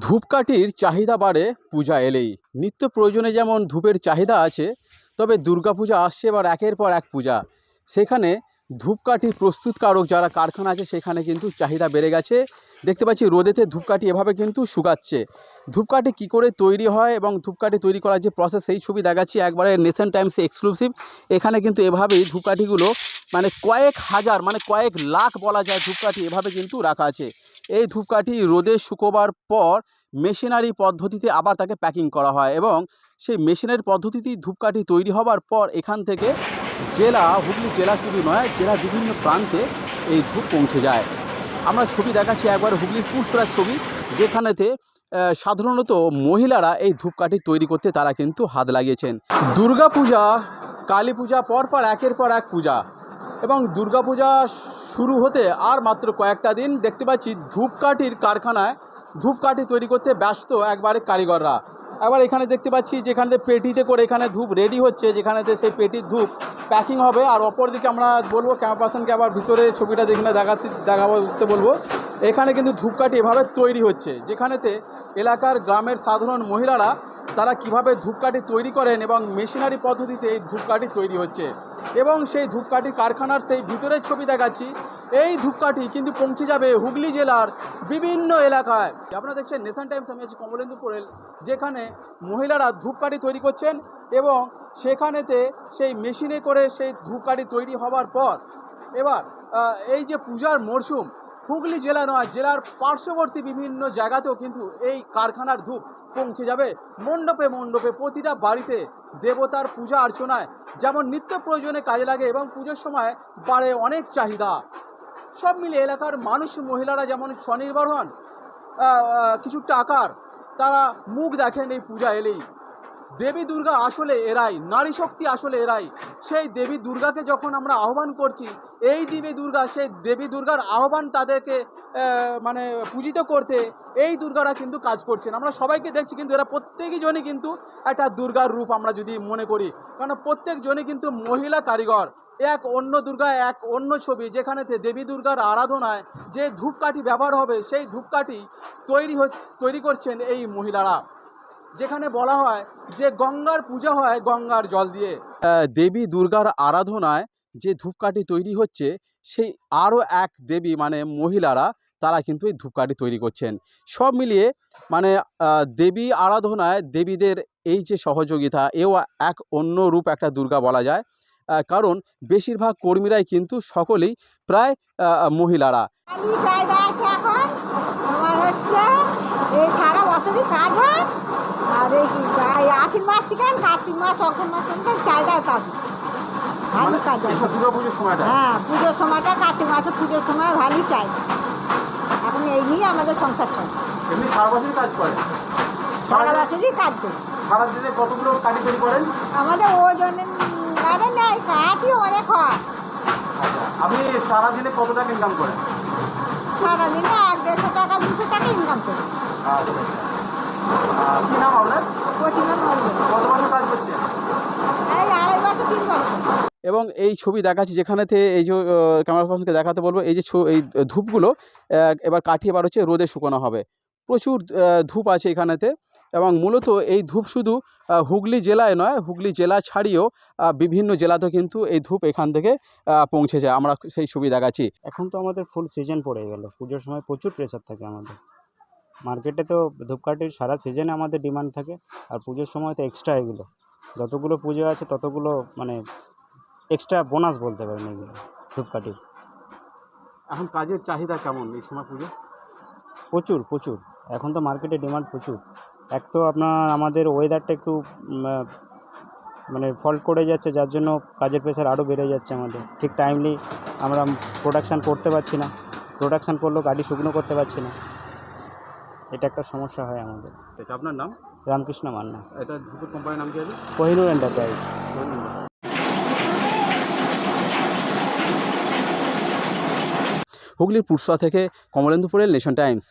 ধূপকাঠির চাহিদা বাড়ে, পূজা এলেই। নিত্য প্রয়োজনে যেমন ধূপের চাহিদা আছে, তবে দুর্গা পূজা আসছে এবার একের পর এক পূজা। সেখানে ধূপকাঠি প্রস্তুতকারক যারা কারখানা আছে, সেখানে কিন্তু চাহিদা বেড়ে গেছে। দেখতে পাচ্ছি রোদেতে ধূপকাঠি এভাবে কিন্তু শুকাচ্ছে। ধূপকাঠি কী করে তৈরি হয় এবং ধূপকাঠি তৈরি করার যে প্রসেস সেই ছবি দেখাচ্ছি একবারে নেশন টাইমস এক্সক্লুসিভ এখানে কিন্তু এভাবেই ধূপকাঠিগুলো মানে কয়েক হাজার মানে কয়েক লাখ বলা যায় ধূপকাঠি এভাবে কিন্তু রাখা আছে। এই ধূপকাঠি রোদে শুকোবার পর মেশিনারি পদ্ধতিতে আবার তাকে প্যাকিং করা হয় এবং সেই মেশিনের পদ্ধতিতেই ধূপকাঠি তৈরি হবার পর এখান থেকে জেলা, হুগলি জেলা শুধু নয়, জেলার বিভিন্ন প্রান্তে এই ধূপ পৌঁছে যায়। আমরা ছবি দেখাচ্ছি একবার হুগলির পুরসরার ছবি, যেখানেতে সাধারণত মহিলারা এই ধূপকাঠি তৈরি করতে তারা কিন্তু হাত লাগিয়েছেন। দুর্গাপূজা কালী পূজা, পরপর একের পর এক পূজা। এবং দুর্গাপূজা শুরু হতে আর মাত্র কয়েকটা দিন দেখতে পাচ্ছি ধূপকাঠির কারখানায় ধূপকাঠি তৈরি করতে ব্যস্ত একবারে কারিগররা। একবার এখানে দেখতে পাচ্ছি যেখানে পেটিতে করে এখানে ধূপ রেডি হচ্ছে যেখানেতে সেই পেটির ধূপ প্যাকিং হবে। আর অপরদিকে আমরা বলব ক্যামেরা পার্সনকে আবার ভিতরে ছবিটা দেখলে দেখাতে দেখাবো দেখতে বলব। এখানে কিন্তু ধূপকাঠি এভাবে তৈরি হচ্ছে, যেখানেতে এলাকার গ্রামের সাধারণ মহিলারা তারা কীভাবে ধূপকাঠি তৈরি করেন এবং মেশিনারি পদ্ধতিতে এই ধূপকাঠি তৈরি হচ্ছে। এবং সেই ধূপকাঠি কারখানার সেই ভিতরের ছবি দেখাচ্ছি এই ধূপকাঠি কিন্তু পৌঁছে যাবে হুগলি জেলার বিভিন্ন এলাকায়। আপনারা দেখছেন নেশন টাইমস আমি আছি কমলেন্দু পোরেল যেখানে মহিলারা ধূপকাঠি তৈরি করছেন এবং সেখানেতে সেই মেশিনে করে সেই ধূপকাঠি তৈরি হওয়ার পর এবার এই যে পূজার মরশুম, হুগলি জেলা নয়, জেলার পার্শ্ববর্তী বিভিন্ন জায়গাতেও কিন্তু এই কারখানার ধূপ পৌঁছে যাবে। মণ্ডপে মণ্ডপে প্রতিটা বাড়িতে দেবতার পূজা অর্চনায় যেমন নিত্য প্রয়োজনে কাজে লাগে এবং পুজোর সময় বাড়ে অনেক চাহিদা। সব মিলে এলাকার মানুষ, মহিলারা যেমন স্বনির্ভর হন কিছু টাকার তারা মুখ দেখেন এই পূজা এলেই। দেবী দুর্গা আসলে এরাই, নারী শক্তি আসলে এরাই। সেই দেবী দুর্গাকে যখন আমরা আহ্বান করছি, এই দেবী দুর্গা, সেই দেবী দুর্গার আহ্বান তাদেরকে মানে পূজিত করতে, এই দুর্গারা কিন্তু কাজ করছেন। আমরা সবাইকে দেখছি, কিন্তু এরা প্রত্যেকই জনই কিন্তু একটা দুর্গার রূপ আমরা যদি মনে করি। কারণ প্রত্যেক জনই কিন্তু মহিলা কারিগর। এক অন্য দুর্গা, এক অন্য ছবি যেখানেতে দেবী দুর্গার আরাধনায় যে ধূপকাঠি ব্যবহার হবে, সেই ধূপকাঠি তৈরি তৈরি করছেন এই মহিলারা। যেখানে বলা হয় যে গঙ্গার পূজা হয় গঙ্গার জল দিয়ে। দেবী দুর্গার আরাধনায় যে ধূপকাঠি তৈরি হচ্ছে, সেই আরও এক দেবী মানে মহিলারা, তারা কিন্তু এই ধূপকাঠি তৈরি করছেন। সব মিলিয়ে মানে দেবী আরাধনায় দেবীদের এই যে সহযোগিতা, এও এক অন্য রূপ একটা দুর্গা বলা যায়। কারণ বেশিরভাগ কর্মীরাই কিন্তু সকলেই প্রায় মহিলারা। খালি জায়গা আছে এখন। আমার হচ্ছে এই সারা বছরই কাজ হয়। আর এই কি এই আশ্বিন মাস থেকে কার্তিক মাস অগ্রহ মাস পর্যন্ত জায়গায় কাজ ভালো কাজ হয়। পুজোর সময়টা? হ্যাঁ পুজোর সময়টা কার্তিক মাসে পুজোর সময় ভালোই চাই। এখন এই নিয়ে আমাদের সংসার চলে। এমনি সারা বছরই কাজ করে সারা বছরই কাজ করি। সারাদিনে কতগুলো কাঠি করেন? আমাদের ওজনের আরে নেই কাঠই অনেক হয় আপনি সারাদিনে কত টাকা ইনকাম করেন? সারাদিনে এক দেড়শো টাকা দুশো টাকা ইনকাম করি। কি নাম আপনার? প্রতিমা কত বছর কাজ করছেন? এই আড়াই বছর তিন বছর। এবং এই ছবি দেখাচ্ছি যেখানেতে এই যে ক্যামেরা পার্সনকে দেখাতে বলব এই যে এই ধূপগুলো এবার কাঠি এবার হচ্ছে রোদে শুকানো হবে। প্রচুর ধূপ আছে এখানেতে এবং মূলত এই ধূপ শুধু হুগলি জেলায় নয় হুগলি জেলা ছাড়িয়েও বিভিন্ন জেলাতেও কিন্তু এই ধূপ এখান থেকে পৌঁছে যায়। আমরা সেই ছবি দেখাচ্ছি এখন তো আমাদের ফুল সিজন পড়ে গেল। পুজোর সময় প্রচুর প্রেশার থাকে আমাদের। মার্কেটে তো ধূপকাঠির সারা সিজনে আমাদের ডিমান্ড থাকে আর পুজোর সময় তো এক্সট্রা এগুলো। যতগুলো পুজো আছে ততগুলো মানে এক্সট্রা বোনাস বলতে পারেন এগুলো ধূপকাঠির এখন কাজের চাহিদা কেমন এই সময় পুজো প্রচুর প্রচুর। এখন তো মার্কেটে ডিমান্ড প্রচুর। এক তো আপনার আমাদের ওয়েদারটা একটু মানে ফল্ট করে যাচ্ছে যার জন্য কাজের প্রেশার আরও বেড়ে যাচ্ছে আমাদের। ঠিক টাইমলি আমরা প্রোডাকশান করতে পারছি না। প্রোডাকশান করলেও গাড়ি শুকনো করতে পারছি না। এটা একটা সমস্যা হয় আমাদের। এটা আপনার নাম? রামকৃষ্ণ মান্না। এটা কোম্পানির নাম কি আছে কোহিনুর এন্টারপ্রাইজ হুগলির পুরসা থেকে কমলেন্দু পোরেল নেশন টাইমস